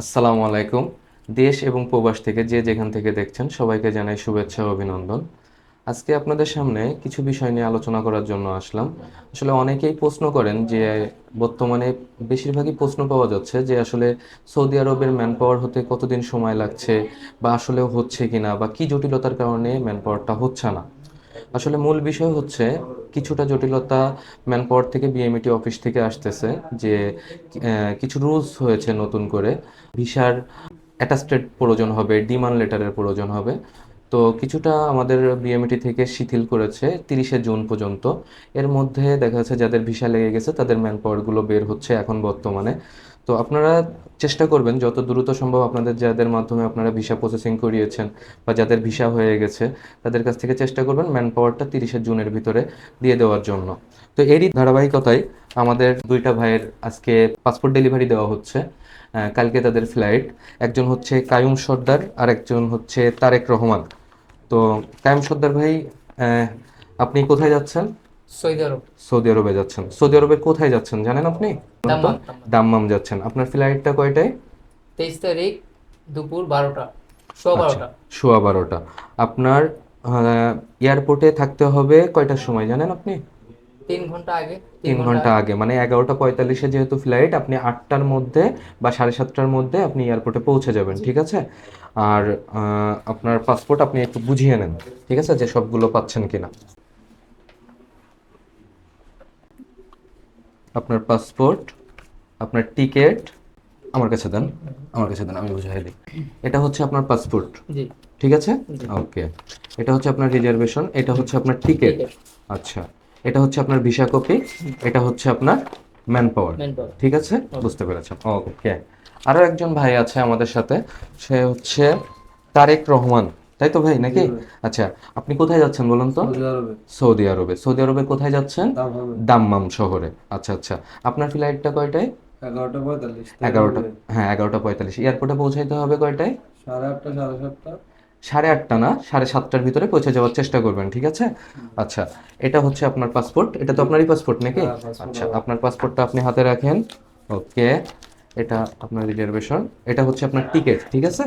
আসসালামু আলাইকুম। দেশ এবং প্রবাস থেকে যে যেখান থেকে দেখছেন, সবাইকে জানাই শুভেচ্ছা অভিনন্দন। আজকে আপনাদের সামনে কিছু বিষয় নিয়ে আলোচনা করার জন্য আসলাম। আসলে অনেকেই প্রশ্ন করেন যে, বর্তমানে বেশিরভাগই প্রশ্ন পাওয়া যাচ্ছে যে, আসলে সৌদি আরবের ম্যান পাওয়ার হতে কতদিন সময় লাগছে বা আসলে হচ্ছে কিনা বা কি জটিলতার কারণে ম্যান পাওয়ারটা হচ্ছে না। আসলে মূল বিষয় হচ্ছে কিছুটা জটিলতা ম্যান পাওয়ার থেকে বিএমইটি অফিস থেকে আসতেছে যে কিছু রুলস হয়েছে নতুন করে। ভিসার অ্যাটাস্টেড প্রয়োজন হবে, ডিমান্ড লেটারের প্রয়োজন হবে। তো কিছুটা আমাদের বিএমইটি থেকে শিথিল করেছে তিরিশে জুন পর্যন্ত। এর মধ্যে দেখা যাচ্ছে যাদের ভিসা লেগে গেছে তাদের ম্যান পাওয়ারগুলো বের হচ্ছে এখন বর্তমানে। তো আপনারা চেষ্টা করবেন, যত দ্রুত সম্ভব আপনাদের যাদের মাধ্যমে আপনারা ভিসা প্রসেসিং করিয়েছেন বা যাদের ভিসা হয়ে গেছে, তাদের কাছ থেকে চেষ্টা করবেন ম্যান পাওয়ারটা তিরিশে জুনের ভিতরে দিয়ে দেওয়ার জন্য। তো এরই ধারাবাহিকতায় আমাদের দুইটা ভাইয়ের আজকে পাসপোর্ট ডেলিভারি দেওয়া হচ্ছে। কালকে তাদের ফ্লাইট একজন হচ্ছে কায়ুম সর্দার আর একজন হচ্ছে তারেক রহমান। তো কায়ুম সর্দার ভাই আপনি কোথায় যাচ্ছেন? সৌদি আরব। সৌদি আরবে যাচ্ছেন। সৌদি আরবে কোথায় যাচ্ছেন জানেন আপনি? দাম্মাম, যাচ্ছেন। আপনার ফ্লাইটটা কয়টায়? তেইশ তারিখ দুপুর বারোটা সোয়া বারোটা। সোয়া বারোটা। আপনার এয়ারপোর্টে থাকতে হবে কয়টার সময় জানেন আপনি? তিন ঘণ্টা আগে। তিন ঘণ্টা আগে। মানে এগারোটা পঁয়তাল্লিশে যেহেতু ফ্লাইট আপনি আটটার মধ্যে বা সাড়ে সাতটার মধ্যে আপনি এয়ারপোর্টে পৌঁছে যাবেন ঠিক আছে? আর আপনার পাসপোর্ট আপনি একটু বুঝিয়ে নেন ঠিক আছে? যে সবগুলো পাচ্ছেন কিনা। আপনার পাসপোর্ট আপনার টিকিট আমার কাছে দেন আমার কাছে দেন আমি বুঝাই দিই। এটা হচ্ছে আপনার পাসপোর্ট। জি। ঠিক আছে? ওকে। এটা হচ্ছে আপনার রিজার্ভেশন এটা হচ্ছে আপনার টিকিট। আচ্ছা। এটা হচ্ছে আপনার ভিসা কপি এটা হচ্ছে আপনার ম্যান পাওয়ার ঠিক আছে? বুঝতে পেরেছেন। ওকে। আরও একজন ভাই আছে আমাদের সাথে সে হচ্ছে তারেক রহমান। তাই তো ভাই নাকি? আচ্ছা আপনি কোথায় যাচ্ছেন বলুন তো? সৌদি আরবে। সৌদি আরবে। কোথায় যাচ্ছেন? দাম্মাম। শহরে। আচ্ছা আচ্ছা। আপনার ফ্লাইটটা কয়টায়? এগারোটা পঁয়তাল্লিশ। এগারোটা হ্যাঁ এগারোটা পঁয়তাল্লিশ। এয়ারপোর্টে পৌঁছাইতে হবে কয়টায়? সাড়ে আটটা সাড়ে সাতটা। সাড়ে আটটা না? সাড়ে সাতটার ভিতরে পৌঁছে যাওয়ার চেষ্টা করবেন ঠিক আছে? আচ্ছা এটা হচ্ছে আপনার পাসপোর্ট। এটা তো আপনারই পাসপোর্ট নাকি? হ্যাঁ, আচ্ছা আপনার পাসপোর্টটা আপনি হাতে রাখেন। ওকে এটা আপনার রিজার্ভেশন। এটা হচ্ছে আপনার টিকিট ঠিক আছে?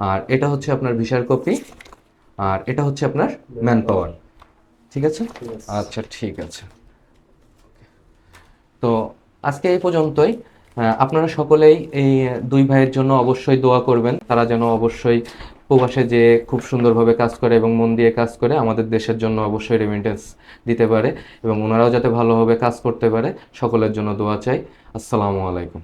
আর এটা হচ্ছে আপনার ভিসার কপি আর এটা হচ্ছে আপনার ম্যান পাওয়ার ঠিক আছে? আচ্ছা ঠিক আছে। তো আজকে এই পর্যন্তই। আপনারা সকলেই এই দুই ভাইয়ের জন্য অবশ্যই দোয়া করবেন। তারা যেন অবশ্যই প্রবাসে যে খুব সুন্দরভাবে কাজ করে এবং মন দিয়ে কাজ করে আমাদের দেশের জন্য অবশ্যই রেমিটেন্স দিতে পারে এবং ওনারাও যাতে ভালোভাবে কাজ করতে পারে সকলের জন্য দোয়া চাই। আসসালামু আলাইকুম।